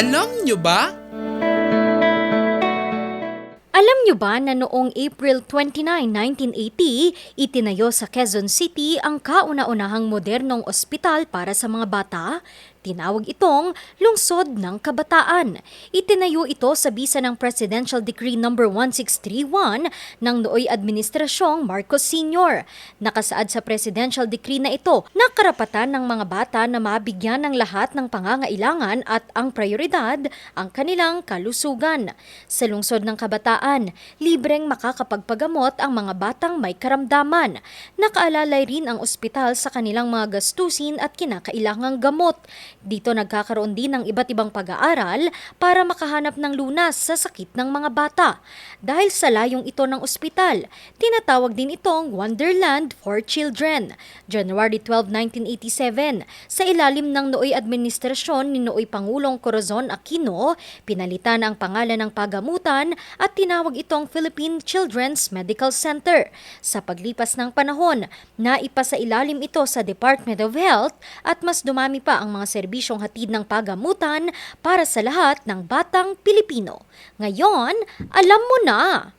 Alam nyo ba? Alam niyo ba na noong April 29, 1980, itinayo sa Quezon City ang kauna-unahang modernong ospital para sa mga bata? Tinawag itong Lungsod ng Kabataan. Itinayo ito sa bisa ng Presidential Decree No. 1631 ng nooy Administrasyong Marcos Sr. Nakasaad sa Presidential Decree na ito na karapatan ng mga bata na mabigyan ng lahat ng pangangailangan at ang prioridad ang kanilang kalusugan. Sa Lungsod ng Kabataan, libreng makakapagpagamot ang mga batang may karamdaman. Nakaalalay rin ang ospital sa kanilang mga gastusin at kinakailangang gamot. Dito nagkakaroon din ng iba't ibang pag-aaral para makahanap ng lunas sa sakit ng mga bata. Dahil sa layong ito ng ospital, tinatawag din itong Wonderland for Children. January 12, 1987, sa ilalim ng nooy administrasyon ni nooy Pangulong Corazon Aquino, pinalitan ang pangalan ng pagamutan at tinawag itong Philippine Children's Medical Center. Sa paglipas ng panahon, naipasa ilalim ito sa Department of Health at mas dumami pa ang mga serbisyong hatid ng pagamutan para sa lahat ng batang Pilipino. Ngayon, alam mo na!